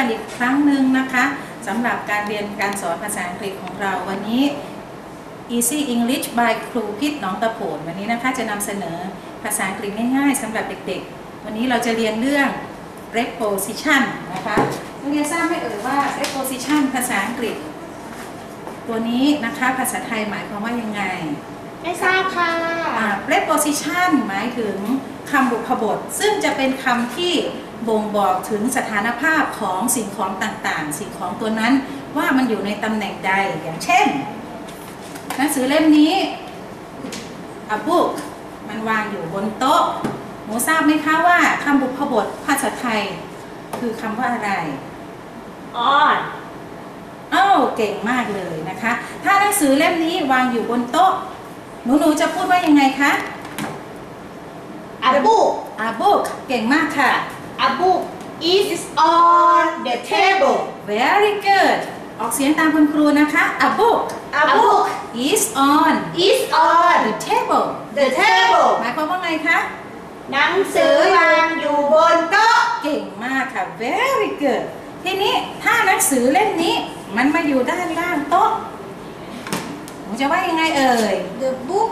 กันอีกครั้งหนึ่งนะคะสำหรับการเรียนการสอนภาษาอังกฤษของเราวันนี้ Easy English by ครูพิษน้องตะโผนวันนี้นะคะจะนำเสนอภาษาอังกฤษง่ายๆสำหรับเด็กๆ วันนี้เราจะเรียนเรื่อง preposition นะคะนักเรียนทราบไหมเอ่ยว่า preposition ภาษาอังกฤษ ตัวนี้นะคะภาษาไทยหมายความว่ายังไง ไม่ทราบค่ะ preposition หมายถึงคำบุพบท ซึ่งจะเป็นคำที่บ่งบอกถึงสถานภาพของสิ่งของต่างๆ สิ่งของตัวนั้นว่ามันอยู่ในตำแหน่งใดอย่างเช่น หนังสือเล่มนี้ a book มันวางอยู่บนโต๊ะหนูทราบไหมคะว่าคำบุพบทภาษาไทย คือคำว่าอะไรอ่อนอ้าวเก่งมากเลยนะคะ ถ้าหนังสือเล่มนี้วางอยู่บนโต๊ะ หนูหนูๆจะพูดว่ายังไงคะ a book a book เก่งมากค่ะ a book is on the table very good ออกเสียงตามคุณครูนะคะ a book a book is on is on the table the table หมายความว่าไงคะ หนังสือวางอยู่บนโต๊ะ เก่งมากค่ะ very good ทีนี้ถ้าหนังสือเล่มนี้มันมาอยู่ด้านล่างโต๊ะหนู จะว่ายังไงเอ่ย the book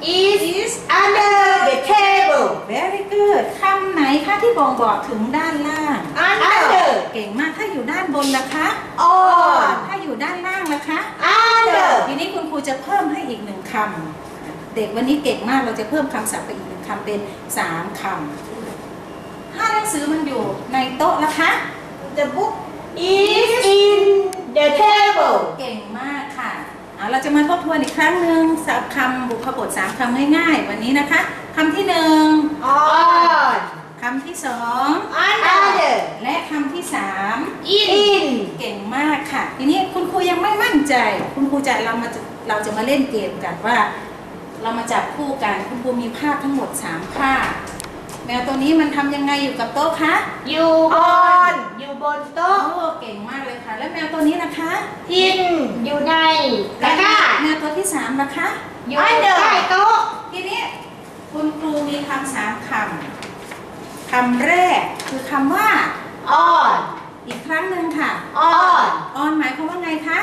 is under the table very good คำไหนคะที่บ่งบอกถึงด้านล่าง under เก่งมากถ้าอยู่ด้านบนล่ะคะ on ถ้าอยู่ด้านล่างล่ะคะ under ทีนี้คุณครูจะเพิ่มให้อีกหนึ่งคำ เด็กวันนี้เก่งมากเราจะเพิ่มคำศัพท์ไปอีกหนึ่งคำเป็นสามคำถ้าหนังสือมันอยู่ในโต๊ะล่ะคะ the book is in the table เก่งมากค่ะ เอาเราจะมาทบทวนอีกครั้งหนึ่งสับคำบุพบทสามคำง่ายๆ วันนี้นะคะคำที่หนึ่ง on คำที่สอง under และคำที่สาม in เก่งมากค่ะ ทีนี้คุณครูยังไม่มั่นใจ คุณครูจะเรามาเราจะมาเล่นเกมกันว่า เรามาจับคู่กัน คุณครูมีภาพทั้งหมด3ภาพ แมวตัวนี้มันทำยังไงอยู่กับโต๊ะคะ อยู่ on อยู่บนโอ้โต๊ะเก่งมากเลยค่ะ แล้วแมวตัวนี้นะคะ in อยู่ในตะกร้า แมวตัวที่3นะคะ อยู่ใต้โต๊ะทีนี้คุณครูมีคำสามคำคำแรกคือคำว่า on อีกครั้งหนึ่งค่ะ on ออนหมายความว่าไงคะ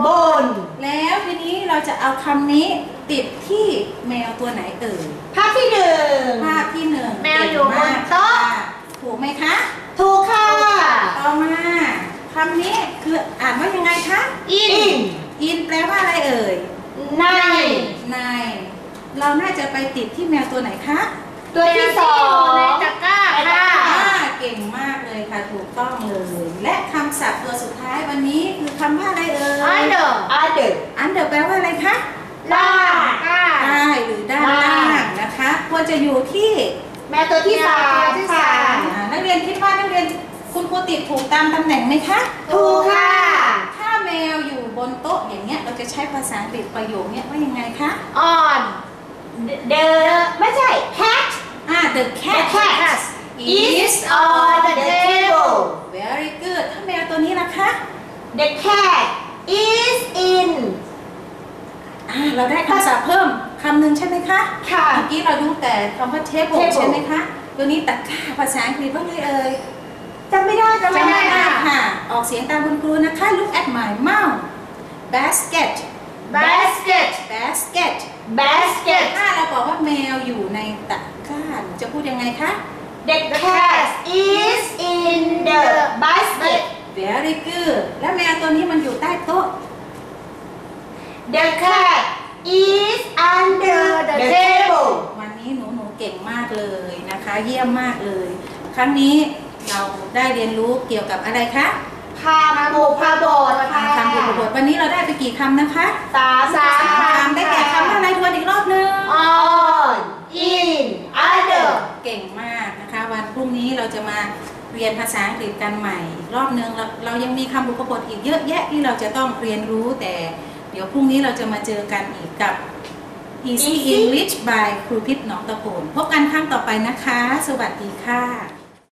บน แล้วทีนี้เราจะเอาคำนี้ติดที่แมวตัวไหนเอ่ยภาพที่หนึ่งภาพที่หนึ่งแมวอยู่บนโต๊ะเก่งมากค่ะถูกไหมคะ ถูกค่ะ ต่อมาคำนี้คืออ่านว่ายังไงคะ in อินแปลว่าอะไรเอ่ย ใน ในเราน่าจะไปติดที่แมวตัวไหนคะตัวที่สองในตะกร้าค่ะ อ่าเก่งมากเลยค่ะถูกต้องเลย และคำศัพท์ตัวสุดท้ายวันนี้คือคำว่าอะไรเอ่ย under under อันเดอร์แปลว่าอะไรคะล่างใต้หรือด้านล่างนะคะควรจะอยู่ที่แม่ตัวที่สามค่ะ อ่านักเรียนคิดว่านักเรียนคุณครูติดถูกตามตำแหน่งไหมคะ ถูกค่ะ ถ้าแมวอยู่ บนโต๊ะอย่างเงี้ยเราจะใช้ภาษาอังกฤษประโยคเนี้ยว่ายังไงคะ on the ไม่ใช่ cat อ่า the cat The cat is on the table very good ถ้าแมวตัวนี้ล่ะคะ the cat is in อ่าเราได้คำศัพท์เพิ่มคำหนึ่งใช่ไหมคะ ค่ะ เมื่อกี้เราดูแต่คำว่า table Table ใช่ไหมคะ ตัวนี้ตะกร้าภาษาอังกฤษว่าไงเอ่ยจำไม่ได้จำไม่ได้จำค่ะค่ะ ออกเสียงตามคุณครูนะคะ look at my mouth basket basket basket basket ถ้าเราบอกว่าแมวอยู่ในตะกร้าหนูจะพูดยังไงคะ the cat is in the basket very good แล้วแมวตัวนี้มันอยู่ใต้โต๊ะ the cat is under the table วันนี้หนูหนูเก่งมากเลยนะคะ เยี่ยมมากเลย ครั้งนี้เราได้เรียนรู้เกี่ยวกับอะไรคะ พาบุพาบทค่ะคำบุพบทวันนี้เราได้ไปกี่คำนะคะสามสามคำได้แก่คำว่าอะไรทวนอีกรอบหนึง on in under เก่งมากนะคะ วันพรุ่งนี้เราจะมาเรียนภาษาอังกฤษกันใหม่อีกรอบนึงเราเรายังมีคำบุพบทอีกเยอะแยะที่เราจะต้องเรียนรู้แต่ เดี๋ยวพรุ่งนี้เราจะมาเจอกันอีกกับ Easy Easy English by ครูพิษหนองตะโพนพบกันครั้งต่อไปนะคะ สวัสดีค่ะ